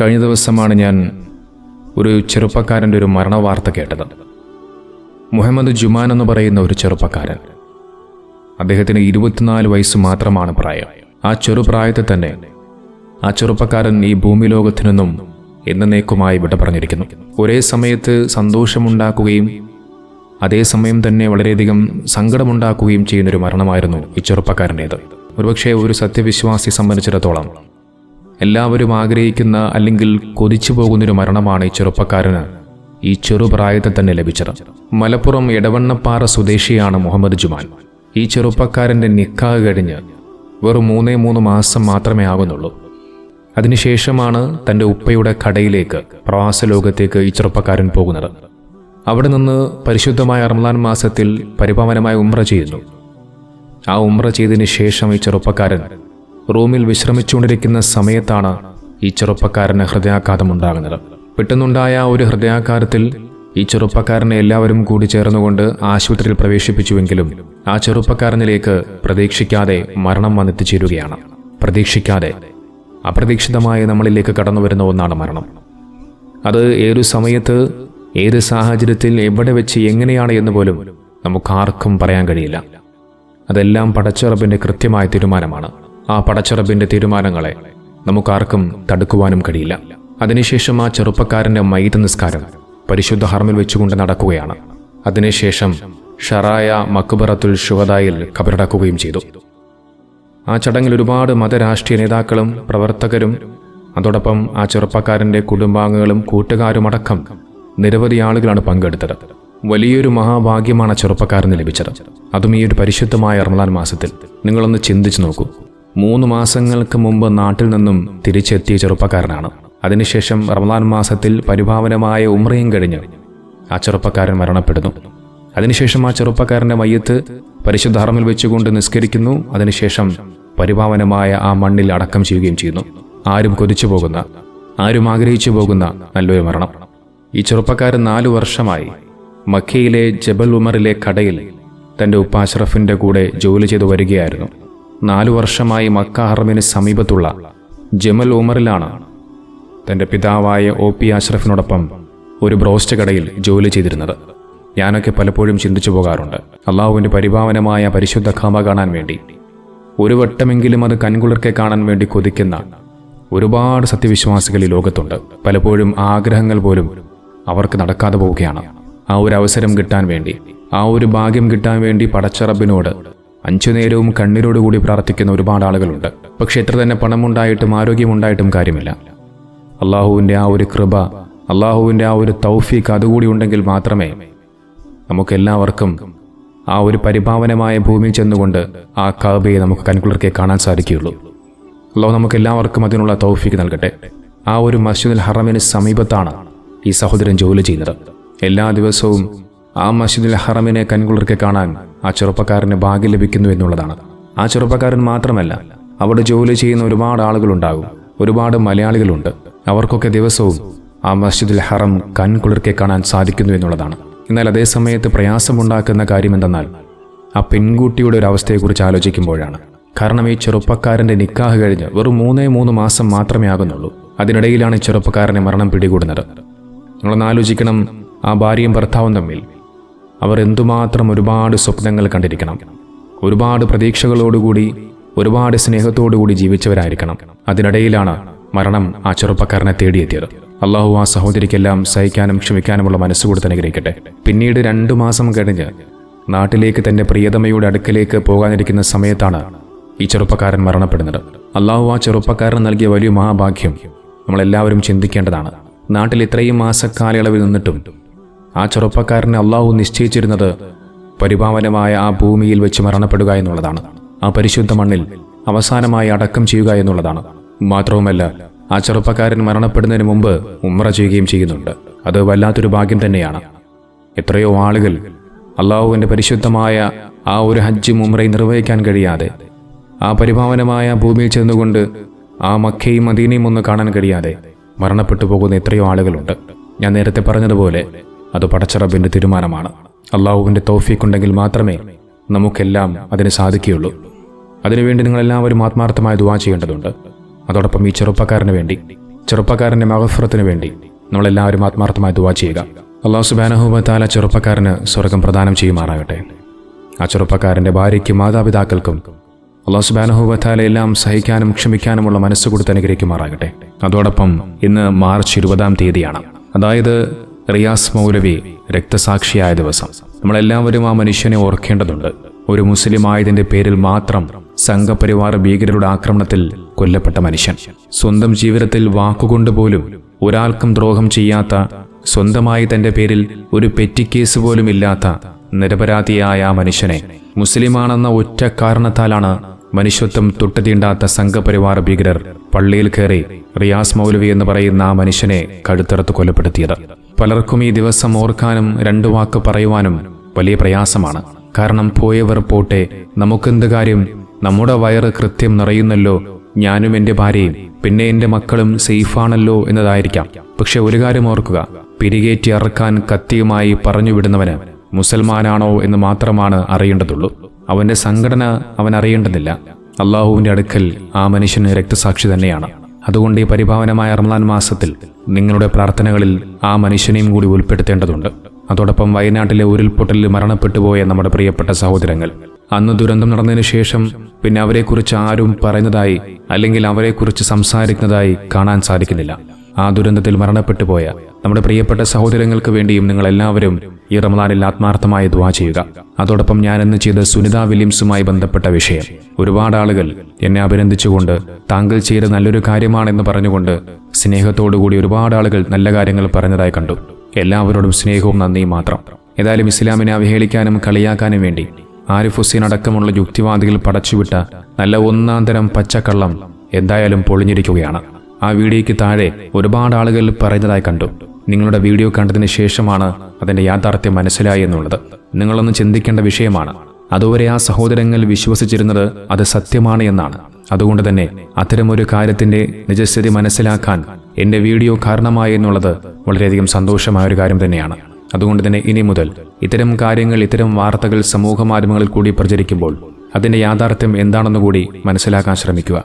കഴിഞ്ഞ ദിവസമാണ് ഞാൻ ഒരു ചെറുപ്പക്കാരന്റെ ഒരു മരണവാർത്ത കേട്ടത്. മുഹമ്മദ് ജുമാൻ എന്ന് പറയുന്ന ഒരു ചെറുപ്പക്കാരൻ. അദ്ദേഹത്തിന് ഇരുപത്തിനാല് വയസ്സ് മാത്രമാണ് പ്രായം. ആ ചെറുപ്രായത്തിൽ തന്നെ ആ ചെറുപ്പക്കാരൻ ഈ ഭൂമി ലോകത്തു എന്നേക്കുമായി വിട പറഞ്ഞിരിക്കുന്നു. ഒരേ സമയത്ത് സന്തോഷമുണ്ടാക്കുകയും അതേസമയം തന്നെ വളരെയധികം സങ്കടമുണ്ടാക്കുകയും ചെയ്യുന്നൊരു മരണമായിരുന്നു ഈ ചെറുപ്പക്കാരന്റേത്. ഒരുപക്ഷെ ഒരു സത്യവിശ്വാസി സംബന്ധിച്ചിടത്തോളം എല്ലാവരും ആഗ്രഹിക്കുന്ന അല്ലെങ്കിൽ കൊതിച്ചു പോകുന്നൊരു മരണമാണ് ഈ ചെറുപ്പക്കാരന് ഈ ചെറുപ്രായത്തിൽ തന്നെ ലഭിച്ചത്. മലപ്പുറം എടവണ്ണപ്പാറ സ്വദേശിയാണ് മുഹമ്മദ് ജുമാൻ. ഈ ചെറുപ്പക്കാരന്റെ നിക്കാഹ് കഴിഞ്ഞ് വെറും മൂന്നേ മൂന്ന് മാസം മാത്രമേ ആകുന്നുള്ളൂ അതിനുശേഷമാണ് തന്റെ ഉപ്പയുടെ കടയിലേക്ക് പ്രവാസ ലോകത്തേക്ക് ഈ ചെറുപ്പക്കാരൻ പോകുന്നത്. അവിടെ നിന്ന് പരിശുദ്ധമായ റംലാൻ മാസത്തിൽ പരിപാവനമായ ഉമ്ര ചെയ്യുന്നു. ആ ഉമ്ര ചെയ്തതിന് ശേഷം ഈ ചെറുപ്പക്കാരൻ റൂമിൽ വിശ്രമിച്ചുകൊണ്ടിരിക്കുന്ന സമയത്താണ് ഈ ചെറുപ്പക്കാരന് ഹൃദയാഘാതം ഉണ്ടാകുന്നത് പെട്ടെന്നുണ്ടായ ഒരു ഹൃദയാഘാതത്തിൽ ഈ ചെറുപ്പക്കാരനെ എല്ലാവരും കൂടി ചേർന്നുകൊണ്ട് ആശുപത്രിയിൽ പ്രവേശിപ്പിച്ചുവെങ്കിലും ആ ചെറുപ്പക്കാരനിലേക്ക് പ്രതീക്ഷിക്കാതെ മരണം വന്നെത്തിച്ചേരുകയാണ്. പ്രതീക്ഷിക്കാതെ അപ്രതീക്ഷിതമായി നമ്മളിലേക്ക് കടന്നു വരുന്ന ഒന്നാണ് മരണം. അത് ഏതു സമയത്ത് ഏത് സാഹചര്യത്തിൽ എവിടെ വെച്ച് എങ്ങനെയാണ് എന്ന് പോലും നമുക്ക് ആർക്കും പറയാൻ കഴിയില്ല. അതെല്ലാം പടച്ചുറപ്പിന്റെ കൃത്യമായ തീരുമാനമാണ്. ആ പടച്ചിറപ്പിന്റെ തീരുമാനങ്ങളെ നമുക്കാർക്കും തടുക്കുവാനും കഴിയില്ല. അതിനുശേഷം ആ ചെറുപ്പക്കാരന്റെ മൈത നിസ്കാരം പരിശുദ്ധ ഹർമിൽ വെച്ചുകൊണ്ട് നടക്കുകയാണ്. അതിനുശേഷം ഷറായ മക്ബറത്തുൽ ഷുഹദായിൽ കബറടക്കുകയും ചെയ്തു. ആ ചടങ്ങിൽ ഒരുപാട് മതരാഷ്ട്രീയ നേതാക്കളും പ്രവർത്തകരും അതോടൊപ്പം ആ ചെറുപ്പക്കാരന്റെ കുടുംബാംഗങ്ങളും കൂട്ടുകാരുമടക്കം നിരവധി ആളുകളാണ് പങ്കെടുത്തത്. വലിയൊരു മഹാഭാഗ്യമാണ് ചെറുപ്പക്കാരന് ലഭിച്ചത്. അതും ഈ ഒരു പരിശുദ്ധമായ റമദാൻ മാസത്തിൽ. നിങ്ങളൊന്ന് ചിന്തിച്ചു നോക്കൂ. മൂന്ന് മാസങ്ങൾക്ക് മുമ്പ് നാട്ടിൽ നിന്നും തിരിച്ചെത്തിയ ചെറുപ്പക്കാരനാണ്. അതിനുശേഷം റമദാൻ മാസത്തിൽ പരിഭാവനമായ ഉമ്രയും കഴിഞ്ഞ്. ആ ചെറുപ്പക്കാരൻ മരണപ്പെടുന്നു. അതിനുശേഷം ആ ചെറുപ്പക്കാരന്റെ മയ്യത്ത് പരിശുദ്ധ ഹറമിൽ വെച്ചുകൊണ്ട് നിസ്കരിക്കുന്നു. അതിനുശേഷം പരിഭാവനമായ ആ മണ്ണിൽ അടക്കം ചെയ്യുകയും ചെയ്യുന്നു. ആരും കൊതിച്ചു പോകുന്ന ആരും ആഗ്രഹിച്ചു പോകുന്ന നല്ലൊരു മരണം. ഈ ചെറുപ്പക്കാരൻ നാലു വർഷമായി മക്കയിലെ ജബൽ ഉമറിലെ കടയിൽ തന്റെ ഉപ്പ അഷ്റഫിന്റെ കൂടെ ജോലി ചെയ്തു വരികയായിരുന്നു. നാലു വർഷമായി മക്ക ഹറമിന് സമീപത്തുള്ള ജമൽ ഉമറിലാണ് തന്റെ പിതാവായ ഒ പി അഷ്റഫിനോടൊപ്പം ഒരു ബ്രോസ്റ്റ് കടയിൽ ജോലി ചെയ്തിരുന്നത്. ഞാനൊക്കെ പലപ്പോഴും ചിന്തിച്ചു പോകാറുണ്ട്. അള്ളാഹുവിന്റെ പരിഭാവനമായ പരിശുദ്ധ ഖാമ കാണാൻ വേണ്ടി. ഒരു വട്ടമെങ്കിലും അത് കൺകുളിർക്കെ കാണാൻ വേണ്ടി കൊതിക്കുന്ന ഒരുപാട് സത്യവിശ്വാസികൾ ഈ ലോകത്തുണ്ട്. പലപ്പോഴും ആഗ്രഹങ്ങൾ പോലും അവർക്ക് നടക്കാതെ പോവുകയാണ്. ആ ഒരു അവസരം കിട്ടാൻ വേണ്ടി ആ ഒരു ഭാഗ്യം കിട്ടാൻ വേണ്ടി പടച്ചറബിനോട് അഞ്ചു നേരവും കണ്ണീരോടുകൂടി പ്രാർത്ഥിക്കുന്ന ഒരുപാട് ആളുകളുണ്ട്. പക്ഷെ എത്ര തന്നെ പണമുണ്ടായിട്ടും ആരോഗ്യമുണ്ടായിട്ടും കാര്യമില്ല. അള്ളാഹുവിന്റെ ആ ഒരു കൃപ അള്ളാഹുവിന്റെ ആ ഒരു തൗഫീഖ് അതുകൂടി ഉണ്ടെങ്കിൽ മാത്രമേ നമുക്കെല്ലാവർക്കും ആ ഒരു പരിഭാവനമായ ഭൂമിയിൽ ചെന്നുകൊണ്ട് ആ കാബയെ നമുക്ക് കൺകുളിർക്കെ കാണാൻ സാധിക്കുകയുള്ളൂ. അള്ളാഹു നമുക്ക് എല്ലാവർക്കും അതിനുള്ള തൗഫീക്ക് നൽകട്ടെ. ആ ഒരു മസ്ജിദുൽ ഹറമിന് സമീപത്താണ് ഈ സഹോദരൻ ജോലി ചെയ്യുന്നത്. എല്ലാ ദിവസവും ആ മസ്ജിദുൽ ഹറമിനെ കൺകുളിർക്കെ കാണാൻ ആ ചെറുപ്പക്കാരന് ഭാഗ്യം ലഭിക്കുന്നു എന്നുള്ളതാണ്. ആ ചെറുപ്പക്കാരൻ മാത്രമല്ല അവിടെ ജോലി ചെയ്യുന്ന ഒരുപാട് ആളുകളുണ്ടാകും ഒരുപാട് മലയാളികളുണ്ട്. അവർക്കൊക്കെ ദിവസവും ആ മസ്ജിദുൽ ഹറം കൺകുളിർക്കെ കാണാൻ സാധിക്കുന്നു എന്നുള്ളതാണ്. എന്നാൽ അതേ സമയത്ത് പ്രയാസമുണ്ടാക്കുന്ന കാര്യം എന്തെന്നാൽ ആ പെൺകുട്ടിയുടെ ഒരു അവസ്ഥയെക്കുറിച്ച് ആലോചിക്കുമ്പോഴാണ്. കാരണം ഈ ചെറുപ്പക്കാരന്റെ നിക്കാഹ് കഴിഞ്ഞ് വെറും മൂന്നേ മൂന്ന് മാസം മാത്രമേ ആകുന്നുള്ളൂ. അതിനിടയിലാണ് ചെറുപ്പക്കാരനെ മരണം പിടികൂടുന്നത്. നിങ്ങളൊന്ന് ആലോചിക്കണം ആ ഭാര്യയും ഭർത്താവും തമ്മിൽ അവർ എന്തുമാത്രം ഒരുപാട് സ്വപ്നങ്ങൾ കണ്ടിരിക്കണം. ഒരുപാട് പ്രതീക്ഷകളോടുകൂടി ഒരുപാട് സ്നേഹത്തോടുകൂടി ജീവിച്ചവരായിരിക്കണം. അതിനിടയിലാണ് മരണം ആ ചെറുപ്പക്കാരനെ തേടിയെത്തിയത്. അള്ളാഹു ആ സഹോദരിക്കെല്ലാം സഹിക്കാനും ക്ഷമിക്കാനുമുള്ള മനസ്സ് കൊടുത്ത് അനുഗ്രഹിക്കട്ടെ. പിന്നീട് രണ്ടു മാസം കഴിഞ്ഞ് നാട്ടിലേക്ക് തന്റെ പ്രിയതമയുടെ അടുക്കലേക്ക് പോകാനിരിക്കുന്ന സമയത്താണ് ഈ ചെറുപ്പക്കാരൻ മരണപ്പെടുന്നത്. അള്ളാഹു ആ ചെറുപ്പക്കാരൻ നൽകിയ വലിയ മഹാഭാഗ്യം നമ്മളെല്ലാവരും ചിന്തിക്കേണ്ടതാണ്. നാട്ടിൽ ഇത്രയും മാസക്കാലയളവിൽ നിന്നിട്ടും ആ ചെറുപ്പക്കാരനെ അള്ളാഹു നിശ്ചയിച്ചിരുന്നത് പരിപാവനമായ ആ ഭൂമിയിൽ വെച്ച് മരണപ്പെടുക എന്നുള്ളതാണ്. ആ പരിശുദ്ധ മണ്ണിൽ അവസാനമായി അടക്കം ചെയ്യുക എന്നുള്ളതാണ്. മാത്രവുമല്ല ആ ചെറുപ്പക്കാരൻ മരണപ്പെടുന്നതിന് മുമ്പ് ഉമ്ര ചെയ്യുകയും ചെയ്യുന്നുണ്ട്. അത് വല്ലാത്തൊരു ഭാഗ്യം തന്നെയാണ്. എത്രയോ ആളുകൾ അള്ളാഹുവിന്റെ പരിശുദ്ധമായ ആ ഒരു ഹജ്ജ് ഉമ്രയും നിർവഹിക്കാൻ കഴിയാതെ ആ പരിഭാവനമായ ഭൂമിയിൽ ചെന്നുകൊണ്ട് ആ മക്കയും മദീനയും ഒന്ന് കാണാൻ കഴിയാതെ മരണപ്പെട്ടു പോകുന്ന എത്രയോ ആളുകളുണ്ട്. ഞാൻ നേരത്തെ പറഞ്ഞതുപോലെ അത് പടച്ചറബിന്റെ തീരുമാനമാണ്. അള്ളാഹുവിന്റെ തോഫീക്കുണ്ടെങ്കിൽ മാത്രമേ നമുക്കെല്ലാം അതിന് സാധിക്കുകയുള്ളൂ. അതിനുവേണ്ടി നിങ്ങളെല്ലാവരും ആത്മാർത്ഥമായ ദുവാ ചെയ്യേണ്ടതുണ്ട്. അതോടൊപ്പം ഈ ചെറുപ്പക്കാരന് വേണ്ടി ചെറുപ്പക്കാരന്റെ മഹഫുറത്തിന് വേണ്ടി നമ്മളെല്ലാവരും ആത്മാർത്ഥമായി ദുവാ ചെയ്യുക. അള്ളാഹു സുബാനഹുബത്താല ചെറുപ്പക്കാരന് സ്വർഗം പ്രദാനം ചെയ്യുമാറാകട്ടെ. ആ ചെറുപ്പക്കാരന്റെ ഭാര്യയ്ക്കും മാതാപിതാക്കൾക്കും അള്ളാഹു സുബാനഹുബത്താല എല്ലാം സഹിക്കാനും ക്ഷമിക്കാനുമുള്ള മനസ്സ് കൊടുത്ത് അനുഗ്രഹിക്കുമാറാകട്ടെ. അതോടൊപ്പം ഇന്ന് മാർച്ച് ഇരുപതാം തീയതിയാണ്. അതായത് റിയാസ് മൗലവി രക്തസാക്ഷിയായ ദിവസം. നമ്മളെല്ലാവരും ആ മനുഷ്യനെ ഓർക്കേണ്ടതുണ്ട്. ഒരു മുസ്ലിം ആയതിന്റെ പേരിൽ മാത്രം സംഘപരിവാർ ഭീകരരുടെ ആക്രമണത്തിൽ കൊല്ലപ്പെട്ട മനുഷ്യൻ. സ്വന്തം ജീവിതത്തിൽ വാക്കുകൊണ്ട് പോലും ഒരാൾക്കും ദ്രോഹം ചെയ്യാത്ത സ്വന്തമായി തന്റെ പേരിൽ ഒരു പെറ്റിക്കേസ് പോലും ഇല്ലാത്ത നിരപരാധിയായ ആ മനുഷ്യനെ മുസ്ലിമാണെന്ന ഒറ്റ കാരണത്താലാണ് മനുഷ്യത്വം തൊട്ടുതീണ്ടാത്ത സംഘപരിവാർ ഭീകരർ പള്ളിയിൽ കയറി റിയാസ് മൗലവി എന്ന് പറയുന്ന ആ മനുഷ്യനെ കഴുത്തറത്ത് കൊലപ്പെടുത്തിയത്. പലർക്കും ഈ ദിവസം ഓർക്കാനും രണ്ടു വാക്ക് പറയുവാനും വലിയ പ്രയാസമാണ്. കാരണം പോയവർ പോട്ടെ നമുക്കെന്ത് കാര്യം? നമ്മുടെ വയറ് കൃത്യം നിറയുന്നല്ലോ. ഞാനും എന്റെ ഭാര്യയും പിന്നെ എന്റെ മക്കളും സേഫാണല്ലോ എന്നതായിരിക്കാം. പക്ഷെ ഒരു കാര്യം ഓർക്കുക പിരികേറ്റി അറക്കാൻ കത്തിയുമായി പറഞ്ഞു വിടുന്നവന് മുസൽമാനാണോ എന്ന് മാത്രമാണ് അറിയേണ്ടതുള്ളൂ. അവന്റെ സംഘടന അവൻ അറിയേണ്ടതില്ല. അള്ളാഹുവിന്റെ അടുക്കൽ ആ മനുഷ്യന് രക്തസാക്ഷി തന്നെയാണ്. അതുകൊണ്ട് ഈ പരിഭാവനമായ റംലാൻ മാസത്തിൽ നിങ്ങളുടെ പ്രാർത്ഥനകളിൽ ആ മനുഷ്യനെയും കൂടി ഉൾപ്പെടുത്തേണ്ടതുണ്ട്. അതോടൊപ്പം വയനാട്ടിലെ ഉരുൾപൊട്ടലിൽ മരണപ്പെട്ടുപോയ നമ്മുടെ പ്രിയപ്പെട്ട സഹോദരങ്ങൾ. അന്ന് ദുരന്തം നടന്നതിന് ശേഷം പിന്നെ അവരെക്കുറിച്ച് ആരും പറയുന്നതായി അല്ലെങ്കിൽ അവരെക്കുറിച്ച് സംസാരിക്കുന്നതായി കാണാൻ സാധിക്കുന്നില്ല. ആ ദുരന്തത്തിൽ മരണപ്പെട്ടു പോയ നമ്മുടെ പ്രിയപ്പെട്ട സഹോദരങ്ങൾക്ക് വേണ്ടിയും നിങ്ങൾ എല്ലാവരും ഈ റമദാനിൽ ആത്മാർത്ഥമായി ദ്വാ ചെയ്യുക. അതോടൊപ്പം ഞാൻ ഇന്ന് ചെയ്ത സുനിത വില്യംസുമായി ബന്ധപ്പെട്ട വിഷയം. ഒരുപാട് ആളുകൾ എന്നെ അഭിനന്ദിച്ചുകൊണ്ട് താങ്കൾ ചെയ്ത നല്ലൊരു കാര്യമാണെന്ന് പറഞ്ഞുകൊണ്ട് സ്നേഹത്തോടുകൂടി ഒരുപാട് ആളുകൾ നല്ല കാര്യങ്ങൾ പറഞ്ഞതായി കണ്ടു. എല്ലാവരോടും സ്നേഹവും നന്ദിയും മാത്രം. ഏതായാലും ഇസ്ലാമിനെ അവഹേളിക്കാനും കളിയാക്കാനും വേണ്ടി ആരിഫ് ഹുസൈൻ അടക്കമുള്ള യുക്തിവാദികൾ പടച്ചുവിട്ട നല്ല ഒന്നാം തരം പച്ചക്കള്ളം എന്തായാലും പൊളിഞ്ഞിരിക്കുകയാണ്. ആ വീഡിയോയ്ക്ക് താഴെ ഒരുപാട് ആളുകൾ പറയുന്നതായി കണ്ടു. നിങ്ങളുടെ വീഡിയോ കണ്ടതിന് ശേഷമാണ് അതിന്റെ യാഥാർത്ഥ്യം മനസ്സിലായി എന്നുള്ളത്. നിങ്ങളൊന്ന് ചിന്തിക്കേണ്ട വിഷയമാണ്. അതുവരെ ആ സഹോദരങ്ങൾ വിശ്വസിച്ചിരുന്നത് അത് സത്യമാണ് എന്നാണ്. അതുകൊണ്ട് തന്നെ അത്തരമൊരു കാര്യത്തിന്റെ നിജസ്ഥിതി മനസ്സിലാക്കാൻ എന്റെ വീഡിയോ കാരണമായി എന്നുള്ളത് വളരെയധികം സന്തോഷമായ ഒരു കാര്യം തന്നെയാണ്. അതുകൊണ്ട് തന്നെ ഇനി മുതൽ ഇത്തരം കാര്യങ്ങൾ ഇത്തരം വാർത്തകൾ സമൂഹ മാധ്യമങ്ങളിൽ കൂടി പ്രചരിക്കുമ്പോൾ അതിന്റെ യാഥാർത്ഥ്യം എന്താണെന്ന് കൂടി മനസ്സിലാക്കാൻ ശ്രമിക്കുക.